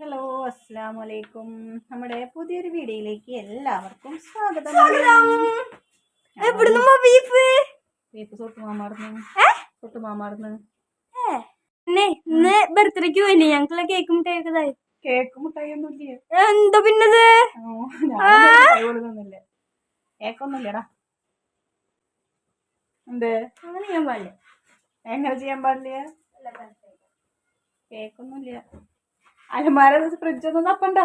Hello അസ്സാം വലൈക്കും നമ്മുടെ പുതിയൊരു വീഡിയോയിലേക്ക് എല്ലാവർക്കും സ്വാഗതം. ബീഫ്? ബീഫ് തൊട്ട് മാമാടുന്നു തൊട്ട് മാമാടുന്നു ഇന്നേ ബർത്ത്ഡേക്ക് പോയില്ലേ? ഞങ്ങളെ കേക്ക് മുട്ടായി കേക്ക് മുട്ടായി ഒന്നും ഇല്ല എന്താ പിന്നത്? കേക്കൊന്നുമില്ലടാ എന്ത്? അങ്ങനെ ഞാൻ പാടില്ല. എങ്ങനെ ചെയ്യാൻ പാടില്ല? കേക്കൊന്നുമില്ല അലമാര ഫ്രിഡ്ജൊന്നും തപ്പണ്ട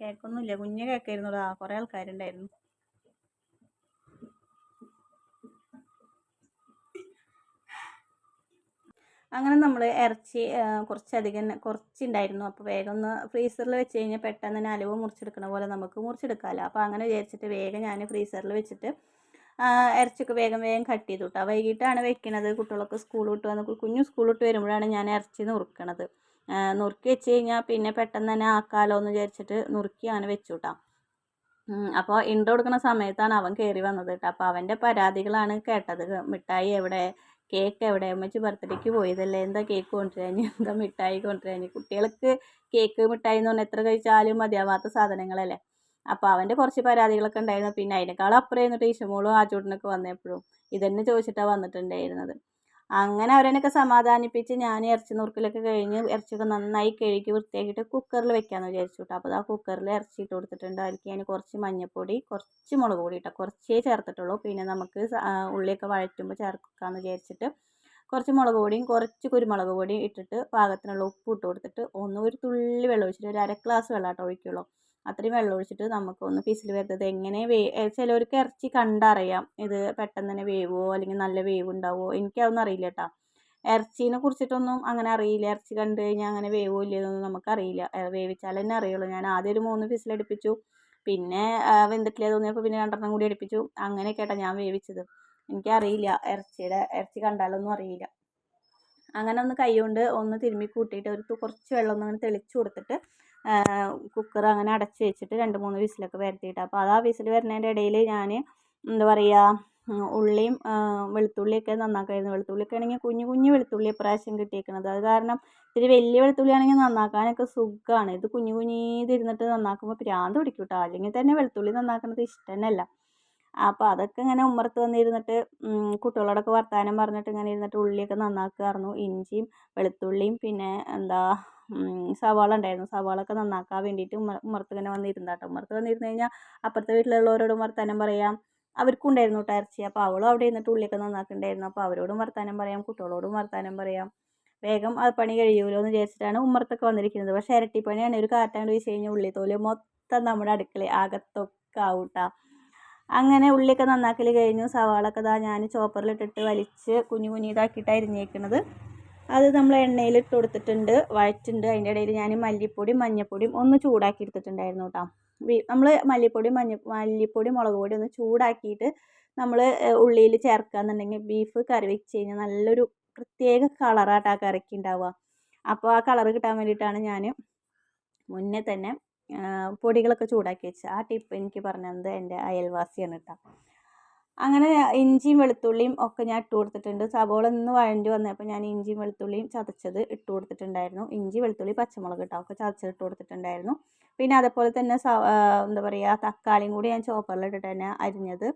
കേക്കൊന്നുമില്ല കുഞ്ഞു കേക്കായിരുന്നുടാ കുറെ ആൾക്കാരുണ്ടായിരുന്നു. അങ്ങനെ നമ്മൾ ഇറച്ചി കുറച്ചധികം കുറച്ചുണ്ടായിരുന്നു. അപ്പോൾ വേഗം ഒന്ന് ഫ്രീസറിൽ വെച്ച് കഴിഞ്ഞാൽ പെട്ടെന്ന് തന്നെ അലവ് മുറിച്ചെടുക്കണ പോലെ നമുക്ക് മുറിച്ചെടുക്കാമല്ലോ അപ്പോൾ അങ്ങനെ വിചാരിച്ചിട്ട് വേഗം ഞാൻ ഫ്രീസറിൽ വെച്ചിട്ട് ഇറച്ചിയൊക്കെ വേഗം വേഗം കട്ട് ചെയ്തു കേട്ടോ വൈകിട്ടാണ് വെക്കുന്നത് കുട്ടികളൊക്കെ സ്കൂൾ വിട്ട് വന്ന് കുഞ്ഞു സ്കൂൾ വിട്ട് വരുമ്പോഴാണ് ഞാൻ ഇറച്ചി നുറുക്കണത്. നുറുക്കി വെച്ച് കഴിഞ്ഞാൽ പിന്നെ പെട്ടെന്ന് തന്നെ ആക്കാലോ എന്ന് വിചാരിച്ചിട്ട് നുറുക്കി അങ്ങനെ വെച്ചു കിട്ടാം അപ്പോൾ ഇൻട്രോ കൊടുക്കുന്ന സമയത്താണ് അവൻ കയറി വന്നത് കേട്ടോ അപ്പോൾ അവന്റെ പരാതികളാണ് കേട്ടത്. മിഠായി എവിടെ? കേക്ക് എവിടെ? അമ്മച്ച് ബർത്ത്ഡേക്ക് പോയതല്ലേ? എന്താ കേക്ക് കൊണ്ടുവരാൻ എന്താ മിഠായി കൊണ്ടുവരാൻ കുട്ടികൾക്ക് കേക്ക് മിഠായി എന്ന് പറഞ്ഞാൽ എത്ര കഴിച്ചാലും മതിയാവാത്ത സാധനങ്ങളല്ലേ? അപ്പോൾ അവന്റെ കുറച്ച് പരാതികളൊക്കെ ഉണ്ടായിരുന്നു. പിന്നെ അതിനേക്കാളും അപ്പുറം ഇരുന്നിട്ട് ഈശമോളും ചൂടിനൊക്കെ വന്നപ്പോഴും. ഇതെന്നെ ചോദിച്ചിട്ടാണ് വന്നിട്ടുണ്ടായിരുന്നത്. അങ്ങനെ അവരെന്നൊക്കെ സമാധാനിപ്പിച്ച് ഞാൻ ഇറച്ചി നുറുക്കലൊക്കെ കഴിഞ്ഞ് ഇറച്ചിയൊക്കെ നന്നായി കഴുകി വൃത്തിയാക്കിയിട്ട് കുക്കറിൽ വെക്കാമെന്ന് വിചാരിച്ചു കേട്ടോ അപ്പോൾ ആ കുക്കറിൽ ഇറച്ചി ഇട്ട് കൊടുത്തിട്ടുണ്ട്. ഞാൻ കുറച്ച് മഞ്ഞൾപ്പൊടി കുറച്ച് മുളക് പൊടി ഇട്ടോ കുറച്ചേ ചേർത്തിട്ടുള്ളൂ. പിന്നെ നമുക്ക് ഉള്ളിയൊക്കെ വഴറ്റുമ്പോൾ ചേർക്കാമെന്ന് വിചാരിച്ചിട്ട് കുറച്ച് മുളക് പൊടിയും കുറച്ച് കുരുമുളക് പൊടിയും ഇട്ടിട്ട് പാകത്തിനുള്ള ഉപ്പ് ഇട്ട് കൊടുത്തിട്ട് ഒന്ന് ഒരു തുള്ളി വെള്ളം ഒഴിച്ചിട്ട് ഒരു അര ഗ്ലാസ് വെള്ളം കേട്ടോ ഒഴിക്കുള്ളൂ. അത്രയും വെള്ളം ഒഴിച്ചിട്ട് നമുക്കൊന്ന് ഫിസിൽ വരുന്നത് എങ്ങനെ വേ ചിലവർക്ക് ഇറച്ചി കണ്ടറിയാം ഇത് പെട്ടെന്ന് തന്നെ വേവോ അല്ലെങ്കിൽ നല്ല വേവ് ഉണ്ടാവുമോ എനിക്കതൊന്നും അറിയില്ല കേട്ടോ. ഇറച്ചീനെ കുറിച്ചിട്ടൊന്നും അങ്ങനെ അറിയില്ല. ഇറച്ചി കണ്ടു കഴിഞ്ഞാൽ അങ്ങനെ വേവോ ഇല്ലയെന്നൊന്നും നമുക്കറിയില്ല. വേവിച്ചാൽ തന്നെ അറിയുള്ളൂ. ഞാൻ ആദ്യം ഒരു മൂന്ന് ഫിസിൽ അടുപ്പിച്ചു. പിന്നെ വെന്തിട്ടില്ല തോന്നിയപ്പോൾ പിന്നെ രണ്ടെണ്ണം കൂടി അടുപ്പിച്ചു. അങ്ങനെ കേട്ടോ ഞാൻ വേവിച്ചത്. എനിക്കറിയില്ല ഇറച്ചിയുടെ ഇറച്ചി കണ്ടാലൊന്നും അറിയില്ല. അങ്ങനെ ഒന്ന് കൈ കൊണ്ട് ഒന്ന് തിരുമ്മി കൂട്ടിയിട്ട് ഒരു കുറച്ച് വെള്ളം ഒന്ന് അങ്ങനെ തെളിച്ച് കൊടുത്തിട്ട് കുക്കർ അങ്ങനെ അടച്ച് വെച്ചിട്ട് രണ്ട് മൂന്ന് വിസിലൊക്കെ വരുത്തിയിട്ട് അപ്പോൾ അത് ആ വിസിൽ വരുന്നതിന്റെ ഇടയിൽ ഞാൻ എന്താ പറയുക ഉള്ളിയും വെളുത്തുള്ളിയൊക്കെ നന്നാക്കായിരുന്നു. വെളുത്തുള്ളിയൊക്കെ ആണെങ്കിൽ കുഞ്ഞു കുഞ്ഞു വെളുത്തുള്ളി പ്രാവശ്യം കിട്ടിയേക്കണത്. അത് കാരണം ഇത്തിരി വലിയ വെളുത്തുള്ളി ആണെങ്കിൽ നന്നാക്കാനൊക്കെ സുഖമാണ് ഇത് കുഞ്ഞു കുഞ്ഞീതിരുന്നിട്ട് നന്നാക്കുമ്പോൾ പ്രാന്ത് പിടിക്കും കേട്ടോ അല്ലെങ്കിൽ തന്നെ വെളുത്തുള്ളി നന്നാക്കുന്നത് ഇഷ്ടം തന്നെയല്ല അപ്പോൾ അതൊക്കെ ഇങ്ങനെ ഉമ്മറത്ത് വന്നിരുന്നിട്ട് കുട്ടികളോടൊക്കെ വർത്തമാനം പറഞ്ഞിട്ട് ഇങ്ങനെ ഇരുന്നിട്ട് ഉള്ളിയൊക്കെ നന്നാക്കുമായിരുന്നു ഇഞ്ചിയും വെളുത്തുള്ളിയും പിന്നെ എന്താ സവാള ഉണ്ടായിരുന്നു. സവാള നന്നാക്കാൻ വേണ്ടിയിട്ട് ഉമ്മ ഉമ്മറത്ത് ഇങ്ങനെ വന്നിരുന്നാട്ടോ ഉമ്മറത്ത് വന്നിരുന്ന് കഴിഞ്ഞാൽ അപ്പുറത്തെ വീട്ടിലുള്ളവരോടും വർത്തമാനം പറയാം. അവർക്കും ഉണ്ടായിരുന്നു കേട്ടോ ഇറച്ചി. അപ്പോൾ അവളും അവിടെ ഇരുന്നിട്ട് ഉള്ളിയൊക്കെ നന്നാക്കുന്നുണ്ടായിരുന്നു അപ്പോൾ അവരോടും വർത്തമാനം പറയാം കുട്ടികളോടും വർത്തമാനം പറയാം. വേഗം ആ പണി കഴിയുമല്ലോ എന്ന് വിചാരിച്ചിട്ടാണ് ഉമ്മറത്തൊക്കെ വന്നിരിക്കുന്നത്. പക്ഷേ ഇരട്ടിപ്പണിയാണ്. ഒരു കാറ്റാണ്ട് വീശി കഴിഞ്ഞാൽ ഉള്ളിത്തോൽ മൊത്തം നമ്മുടെ അടുക്കള അകത്തൊക്കെ ആവൂട്ടാ അങ്ങനെ ഉള്ളിയൊക്കെ നന്നാക്കൽ കഴിഞ്ഞു. സവാളൊക്കെ ഇതാ ഞാൻ ചോപ്പറിലിട്ടിട്ട് വലിച്ച് കുഞ്ഞു കുഞ്ഞു ഇതാക്കിയിട്ട് അരിഞ്ഞേക്കണത്. അത് നമ്മൾ എണ്ണയിൽ ഇട്ട് കൊടുത്തിട്ടുണ്ട്. വഴറ്റുണ്ട്. അതിന്റെ ഇടയിൽ ഞാൻ മല്ലിപ്പൊടിയും മഞ്ഞൾപ്പൊടിയും ഒന്ന് ചൂടാക്കി എടുത്തിട്ടുണ്ടായിരുന്നു കേട്ടോ. നമ്മൾ മല്ലിപ്പൊടി മഞ്ഞ മല്ലിപ്പൊടി മുളക് പൊടി ഒന്ന് ചൂടാക്കിയിട്ട് നമ്മൾ ഉള്ളിയിൽ ചേർക്കുകയെന്നുണ്ടെങ്കിൽ ബീഫ് കറി വെച്ച് കഴിഞ്ഞാൽ നല്ലൊരു പ്രത്യേക കളറായിട്ട് ആ കറിക്ക് ഉണ്ടാവുക. അപ്പോൾ ആ കളർ കിട്ടാൻ വേണ്ടിയിട്ടാണ് ഞാൻ മുന്നേ തന്നെ പൊടികളൊക്കെ ചൂടാക്കി വെച്ച്. ആ ടിപ്പ് എനിക്ക് പറഞ്ഞു തന്നത് എന്റെ അയൽവാസിയാണ് കേട്ടോ അങ്ങനെ ഇഞ്ചിയും വെളുത്തുള്ളിയും ഒക്കെ ഞാൻ ഇട്ട് കൊടുത്തിട്ടുണ്ട്. സബോള ഒന്ന് വഴണ്ടി വന്നപ്പോൾ ഞാൻ ഇഞ്ചിയും വെളുത്തുള്ളിയും ചതച്ചത് ഇട്ട് കൊടുത്തിട്ടുണ്ടായിരുന്നു. ഇഞ്ചി വെളുത്തുള്ളി പച്ചമുളക് കേട്ടോ ഒക്കെ ചതച്ചത് ഇട്ട് കൊടുത്തിട്ടുണ്ടായിരുന്നു. പിന്നെ അതേപോലെ തന്നെ എന്താ പറയുക തക്കാളിയും കൂടി ഞാൻ ചോപ്പറിലിട്ടിട്ട് തന്നെ അരിഞ്ഞത്.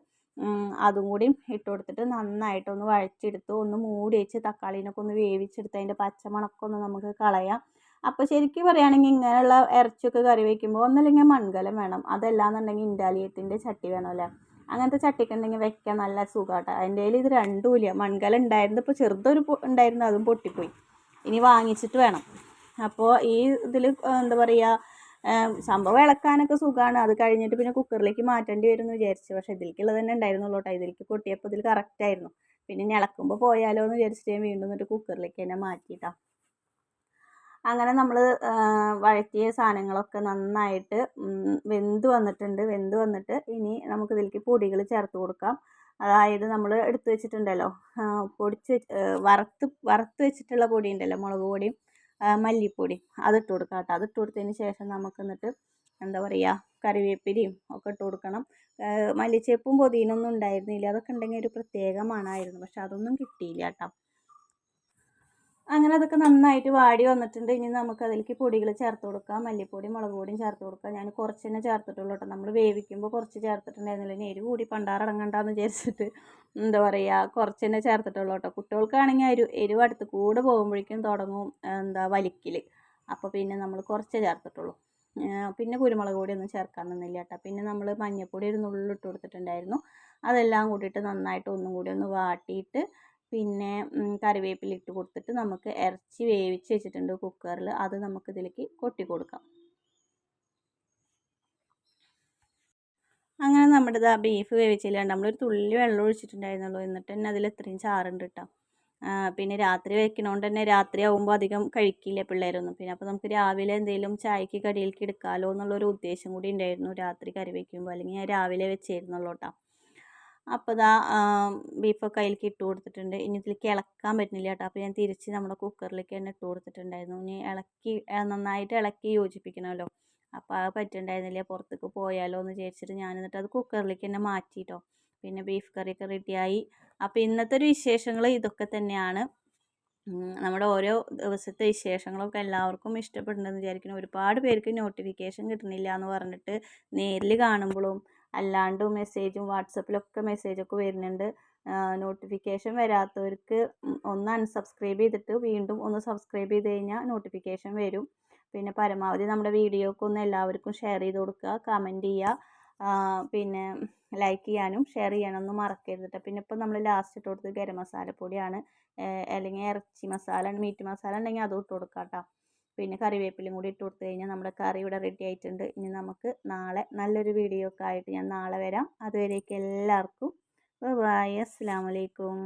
അതും കൂടി ഇട്ട് കൊടുത്തിട്ട് നന്നായിട്ടൊന്ന് വഴച്ചെടുത്ത് ഒന്ന് മൂടി വെച്ച് തക്കാളീനൊക്കെ ഒന്ന് വേവിച്ചെടുത്ത് അതിന്റെ പച്ചമുളക്കൊന്ന് നമുക്ക് കളയാം. അപ്പോൾ ശരിക്കും പറയുകയാണെങ്കിൽ ഇങ്ങനെയുള്ള ഇറച്ചിയൊക്കെ കറി വയ്ക്കുമ്പോൾ ഒന്നല്ലെങ്കിൽ മൺകലം വേണം അതല്ലാന്നുണ്ടെങ്കിൽ ഇൻഡാലിയത്തിന്റെ ചട്ടി വേണമല്ലേ അങ്ങനത്തെ ചട്ടിയൊക്കെ ഉണ്ടെങ്കിൽ വെക്കാൻ നല്ല സുഖമാട്ടോ അതിന്റെ കയ്യിൽ ഇത് രണ്ടും ഇല്ല. മൺകലം ഉണ്ടായിരുന്നു ഇപ്പോൾ ചെറുതൊരു ഉണ്ടായിരുന്നു അതും പൊട്ടിപ്പോയി. ഇനി വാങ്ങിച്ചിട്ട് വേണം. അപ്പോൾ ഈ ഇതിൽ എന്താ പറയുക സംഭവം ഇളക്കാനൊക്കെ സുഖമാണ് അത് കഴിഞ്ഞിട്ട് പിന്നെ കുക്കറിലേക്ക് മാറ്റേണ്ടി വരും എന്ന് വിചാരിച്ചു. പക്ഷേ ഇതിലേക്കുള്ളത് തന്നെ ഉണ്ടായിരുന്നുള്ളൂ കേട്ടോ. ഇതിലേക്ക് പൊട്ടിയപ്പോൾ ഇതിൽ കറക്റ്റായിരുന്നു പിന്നെ ഇളക്കുമ്പോൾ പോയാലോ എന്ന് വിചാരിച്ചിട്ട് ഞാൻ വീണ്ടും എന്നിട്ട് കുക്കറിലേക്ക് തന്നെ മാറ്റിയിട്ടാ അങ്ങനെ നമ്മൾ വഴറ്റിയ സാധനങ്ങളൊക്കെ നന്നായിട്ട് വെന്ത് വന്നിട്ടുണ്ട് വെന്ത് വന്നിട്ട് ഇനി നമുക്ക് ഇതിലേക്ക് പൊടികൾ ചേർത്ത് കൊടുക്കാം. അതായത് നമ്മൾ എടുത്തു വെച്ചിട്ടുണ്ടല്ലോ പൊടിച്ച് വറുത്ത് വറുത്ത് വെച്ചിട്ടുള്ള പൊടി ഉണ്ടല്ലോ മുളക് പൊടിയും മല്ലിപ്പൊടിയും അതിട്ട് കൊടുക്കാം കേട്ടോ. അതിട്ട് കൊടുത്തതിന് ശേഷം നമുക്ക് എന്നിട്ട് എന്താ പറയുക കറിവേപ്പിലയും ഒക്കെ ഇട്ട് കൊടുക്കണം. മല്ലിച്ചേപ്പും പൊതിനൊന്നും ഉണ്ടായിരുന്നില്ല. അതൊക്കെ ഉണ്ടെങ്കിൽ ഒരു പ്രത്യേക മണമായിരുന്നു. പക്ഷെ അതൊന്നും കിട്ടിയില്ല കേട്ടോ. അങ്ങനെ അതൊക്കെ നന്നായിട്ട് വാടി വന്നിട്ടുണ്ട്. ഇനി നമുക്ക് അതിലേക്ക് പൊടികൾ ചേർത്ത് കൊടുക്കാം. മല്ലിപ്പൊടി മുളക് പൊടിയും ചേർത്ത് കൊടുക്കാം. ഞാൻ കുറച്ച് തന്നെ ചേർത്തിട്ടുള്ളൂ കേട്ടോ. നമ്മൾ വേവിക്കുമ്പോൾ കുറച്ച് ചേർത്തിട്ടുണ്ടായിരുന്നില്ല. ഇനി എരിവ് കൂടി പണ്ടാറടങ്ങണ്ടെന്ന് വിചാരിച്ചിട്ട് എന്താ പറയുക കുറച്ച് തന്നെ ചേർത്തിട്ടുള്ളൂ കേട്ടോ. കുട്ടികൾക്കാണെങ്കിൽ ഒരു എരിവ് അടുത്ത് കൂടെ പോകുമ്പോഴേക്കും തുടങ്ങും എന്താ വലിക്കൽ അപ്പോൾ പിന്നെ നമ്മൾ കുറച്ച് ചേർത്തിട്ടുള്ളൂ. പിന്നെ കുരുമുളക് പൊടി ഒന്നും ചേർക്കാൻ നിന്നില്ല കേട്ടോ. പിന്നെ നമ്മൾ മഞ്ഞൾപ്പൊടി ഒരു നുള്ളിട്ട് കൊടുത്തിട്ടുണ്ടായിരുന്നു. അതെല്ലാം കൂട്ടിയിട്ട് നന്നായിട്ട് ഒന്നും കൂടി ഒന്ന് വാട്ടിയിട്ട് പിന്നെ കറിവേപ്പില ഇട്ട് കൊടുത്തിട്ട് നമുക്ക് ഇറച്ചി വേവിച്ച് വെച്ചിട്ടുണ്ട് കുക്കറിൽ. അത് നമുക്ക് ഇതിലേക്ക് കൊട്ടി കൊടുക്കാം. അങ്ങനെ നമ്മുടെ ഇതാ ബീഫ് വേവിച്ചില്ലാണ്ട് നമ്മളൊരു തുള്ളി വെള്ളം ഒഴിച്ചിട്ടുണ്ടായിരുന്നുള്ളൂ. എന്നിട്ട് തന്നെ അതിൽ ഇത്രയും ചാറുണ്ട് കേട്ടോ പിന്നെ രാത്രി വെക്കണോണ്ട് തന്നെ രാത്രി ആകുമ്പോൾ അധികം കഴിക്കില്ല പിള്ളേരൊന്നും. പിന്നെ അപ്പോൾ നമുക്ക് രാവിലെ എന്തെങ്കിലും ചായക്ക് കടിയിലേക്ക് എടുക്കാമല്ലോ എന്നുള്ളൊരു ഉദ്ദേശം കൂടി ഉണ്ടായിരുന്നു. രാത്രി കറി വെക്കുമ്പോൾ അല്ലെങ്കിൽ ഞാൻ രാവിലെ വെച്ചിരുന്നുള്ളൂ കേട്ടോ അപ്പോൾ ഇതാ ബീഫൊക്കെ അതിലേക്ക് ഇട്ട് കൊടുത്തിട്ടുണ്ട്. ഇനി ഇതിലേക്ക് ഇളക്കാൻ പറ്റുന്നില്ല കേട്ടോ. അപ്പോൾ ഞാൻ തിരിച്ച് നമ്മുടെ കുക്കറിലേക്ക് തന്നെ ഇട്ട് കൊടുത്തിട്ടുണ്ടായിരുന്നു. ഇനി ഇളക്കി നന്നായിട്ട് ഇളക്കി യോജിപ്പിക്കണമല്ലോ. അപ്പോൾ അത് പറ്റുന്നുണ്ടായിരുന്നില്ല പുറത്തേക്ക് പോയാലോ എന്ന് വിചാരിച്ചിട്ട് ഞാൻ എന്നിട്ട് അത് കുക്കറിലേക്ക് തന്നെ മാറ്റിയിട്ടോ പിന്നെ ബീഫ് കറിയൊക്കെ റെഡിയായി അപ്പോൾ ഇന്നത്തെ ഒരു വിശേഷങ്ങൾ ഇതൊക്കെ തന്നെയാണ്. നമ്മുടെ ഓരോ ദിവസത്തെ വിശേഷങ്ങളൊക്കെ എല്ലാവർക്കും ഇഷ്ടപ്പെടുന്നുണ്ടെന്ന് വിചാരിക്കുന്നു. ഒരുപാട് പേർക്ക് നോട്ടിഫിക്കേഷൻ കിട്ടുന്നില്ല എന്ന് പറഞ്ഞിട്ട് നേരിൽ കാണുമ്പോഴും അല്ലാണ്ടും മെസ്സേജും വാട്സപ്പിലൊക്കെ മെസ്സേജൊക്കെ വരുന്നുണ്ട്. നോട്ടിഫിക്കേഷൻ വരാത്തവർക്ക് ഒന്ന് അൺസബ്സ്ക്രൈബ് ചെയ്തിട്ട് വീണ്ടും ഒന്ന് സബ്സ്ക്രൈബ് ചെയ്ത് കഴിഞ്ഞാൽ നോട്ടിഫിക്കേഷൻ വരും. പിന്നെ പരമാവധി നമ്മുടെ വീഡിയോക്ക് ഒന്ന് എല്ലാവർക്കും ഷെയർ ചെയ്ത് കൊടുക്കുക കമന്റ് ചെയ്യുക പിന്നെ ലൈക്ക് ചെയ്യാനും ഷെയർ ചെയ്യാനൊന്നും മറക്കരുത് പിന്നെ ഇപ്പോൾ നമ്മൾ ലാസ്റ്റ് ഇട്ട് കൊടുത്തത് ഗരം മസാലപ്പൊടിയാണ്. പൊടിയാണ് അല്ലെങ്കിൽ ഇറച്ചി മസാല മീറ്റ് മസാല ഉണ്ടെങ്കിൽ അതും ഇട്ട് കൊടുക്കാം കേട്ടോ പിന്നെ കറിവേപ്പിലയും കൂടി ഇട്ട് കൊടുത്തു കഴിഞ്ഞാൽ നമ്മുടെ കറി ഇവിടെ റെഡി ആയിട്ടുണ്ട്. ഇനി നമുക്ക് നാളെ നല്ലൊരു വീഡിയോ ഒക്കെ ആയിട്ട് ഞാൻ നാളെ വരാം. അതുവരേക്ക് എല്ലാവർക്കും ബൈ അസ്സാം വലൈക്കും.